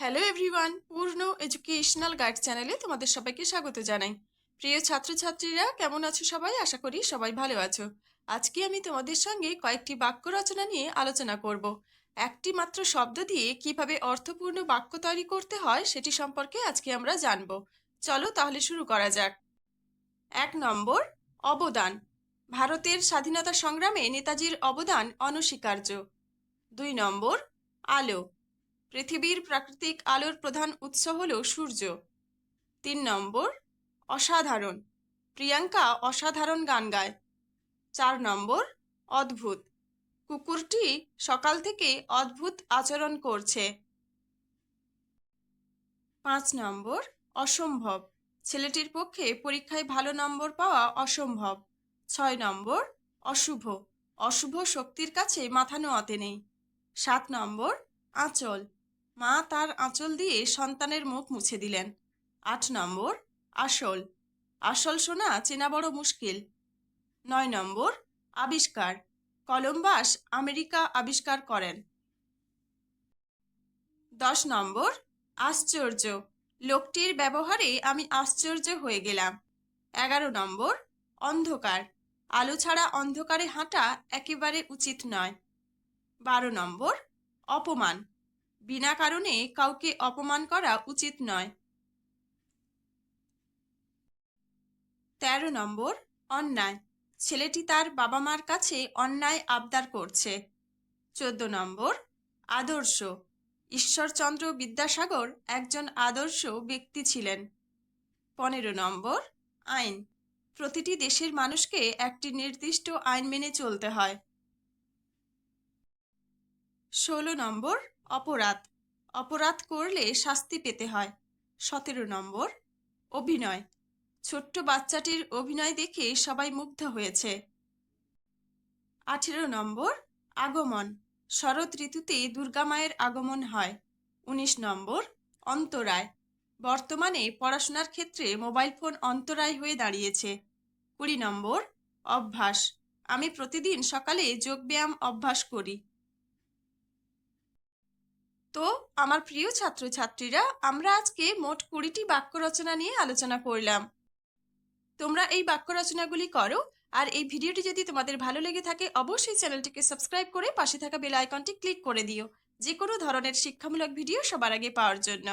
Hello everyone Purna educational guide চ্যানেলে তোমাদের সবাইকে স্বাগত জানাই। প্রিয় ছাত্রছাত্রীরা, কেমন আছো সবাই? আশা করি সবাই ভালো আছো। আজকে আমি তোমাদের সঙ্গে কয়েকটি বাক্য রচনা নিয়ে আলোচনা করব। একটি মাত্র শব্দ দিয়ে কীভাবে অর্থপূর্ণ বাক্য তৈরি করতে হয় সেটি সম্পর্কে আজকে আমরা জানব। চলো তাহলে শুরু করা যাক। এক নম্বর, অবদান। ভারতের স্বাধীনতা সংগ্রামে নেতাজির অবদান অনস্বীকার্য। দুই নম্বর, আলো। পৃথিবীর প্রাকৃতিক আলোর প্রধান উৎস হল সূর্য। তিন নম্বর, অসাধারণ। প্রিয়াঙ্কা অসাধারণ গান গায়। চার নম্বর, অদ্ভুত। কুকুরটি সকাল থেকে অদ্ভুত আচরণ করছে। পাঁচ নম্বর, অসম্ভব। ছেলেটির পক্ষে পরীক্ষায় ভালো নম্বর পাওয়া অসম্ভব। ছয় নম্বর, অশুভ। অশুভ শক্তির কাছে মাথা নোয়াতে নেই। সাত নম্বর, আঁচল। মা তার আঁচল দিয়ে সন্তানের মুখ মুছে দিলেন। আট নম্বর, আসল। আসল শোনা চেনা বড় মুশকিল। নয় নম্বর, আবিষ্কার। কলম্বাস আমেরিকা আবিষ্কার করেন। দশ নম্বর, আশ্চর্য। লোকটির ব্যবহারে আমি আশ্চর্য হয়ে গেলাম। এগারো নম্বর, অন্ধকার। আলো ছাড়া অন্ধকারে হাঁটা একেবারে উচিত নয়। বারো নম্বর, অপমান। বিনা কারণে কাউকে অপমান করা উচিত নয়। তেরো নম্বর, অন্যায়। ছেলেটি তার বাবা মার কাছে অন্যায় আবদার করছে। চোদ্দ নম্বর, আদর্শ। ঈশ্বরচন্দ্র বিদ্যাসাগর একজন আদর্শ ব্যক্তি ছিলেন। পনেরো নম্বর, আইন। প্রতিটি দেশের মানুষকে একটি নির্দিষ্ট আইন মেনে চলতে হয়। ষোলো নম্বর অপরাধ। অপরাধ করলে শাস্তি পেতে হয়। সতেরো নম্বর অভিনয়। ছোট্ট বাচ্চাটির অভিনয় দেখে সবাই মুগ্ধ হয়েছে। আঠেরো নম্বর আগমন। শরৎ ঋতুতে দুর্গা মায়ের আগমন হয়। উনিশ নম্বর অন্তরায়। বর্তমানে পড়াশোনার ক্ষেত্রে মোবাইল ফোন অন্তরায় হয়ে দাঁড়িয়েছে। কুড়ি নম্বর অভ্যাস। আমি প্রতিদিন সকালে যোগব্যায়াম অভ্যাস করি। তো আমার প্রিয় ছাত্রছাত্রীরা, আমরা আজকে মোট কুড়িটি বাক্য রচনা নিয়ে আলোচনা করলাম। তোমরা এই বাক্য রচনাগুলি করো, আর এই ভিডিওটি যদি তোমাদের ভালো লেগে থাকে, অবশ্যই চ্যানেলটিকে সাবস্ক্রাইব করে পাশে থাকা বেল আইকনটি ক্লিক করে দিও। যে কোনো ধরনের শিক্ষামূলক ভিডিও সবার আগে পাওয়ার জন্য।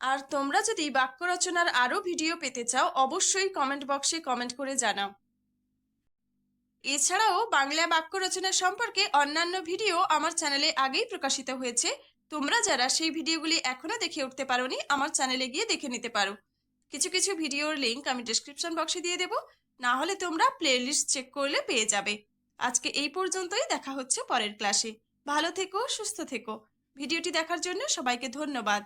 আর তোমরা যদি বাক্য রচনার আরও ভিডিও পেতে চাও, অবশ্যই কমেন্ট বক্সে কমেন্ট করে জানাও। এছাড়াও বাংলা বাক্য রচনা সম্পর্কে অন্যান্য ভিডিও আমার চ্যানেলে আগেই প্রকাশিত হয়েছে। তোমরা যারা সেই ভিডিওগুলি এখনও দেখে উঠতে পারোনি, আমার চ্যানেলে গিয়ে দেখে নিতে পারো। কিছু কিছু ভিডিওর লিঙ্ক আমি ডিসক্রিপশন বক্সে দিয়ে দেবো। না হলে তোমরা প্লেলিস্ট চেক করলে পেয়ে যাবে। আজকে এই পর্যন্তই, দেখা হচ্ছে পরের ক্লাসে ভালো থেকো, সুস্থ থেকো। ভিডিওটি দেখার জন্য সবাইকে ধন্যবাদ।